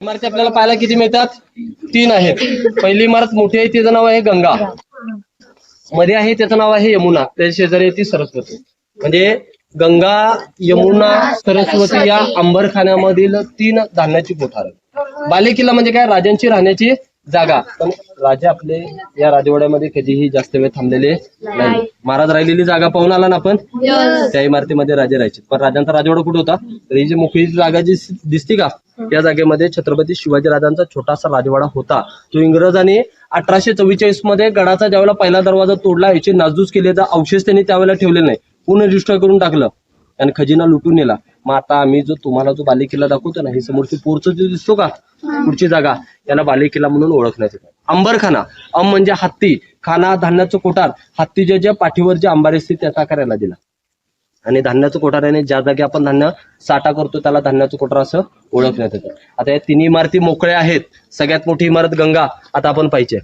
इमारती आपल्याला पाहायला किती मिळतात? तीन आहेत. पहिली इमारत मोठी आहे तिचं नाव आहे गंगा. मध्ये आहे त्याचं नाव आहे यमुना. त्याच्या शेजारी आहे ती सरस्वती. म्हणजे गंगा यमुना सरस्वती या अंबरखान्यामधील तीन धान्याची कोठार बालेकिल्ला म्हणजे काय? राजांची राहण्याची जागा. पण राजे आपले या राजवाड्यामध्ये कधीही जास्त वेळ थांबलेले नाही. महाराज राहिलेली जागा पाहून आला ना आपण? त्या इमारतीमध्ये राजे राहायचे. पण राजांचा राजवाडा कुठे होता? तर ही जी मोकळी जागा जी दिसती का? त्या जागेमध्ये छत्रपती शिवाजी राजांचा छोटासा राजवाडा होता. तो इंग्रजांनी अठराशे चव्वेचाळीसमध्ये गडाचा ज्यावेळेला पहिला दरवाजा तोडला याची नाजूस केल्याचा अवशेष त्यांनी त्यावेळेला ठेवले नाही. पूर्ण डिस्ट्रॉय करून टाकलं. आणि खजिना लुटून नेला. मग आता आम्ही जो तुम्हाला जो बालेकिल्ला दाखवतो ना ही समोरची पोरचं जो दिसतो का? पुढची जागा याला बालेकिल्ला म्हणून ओळखण्यात येतं. अंबरखाना अम म्हणजे हत्ती खाना धान्याचं कोठार हत्तीच्या ज्या पाठीवर जे अंबारी असते त्याचा करायला दिला. आणि धान्याचं कोठार आहे ज्या जागी आपण धान्य साठा करतो त्याला धान्याचं कोठार असं ओळखण्यात येतं. आता या तिन्ही इमारती मोकळ्या आहेत. सगळ्यात मोठी इमारत गंगा आता आपण पाहिजे.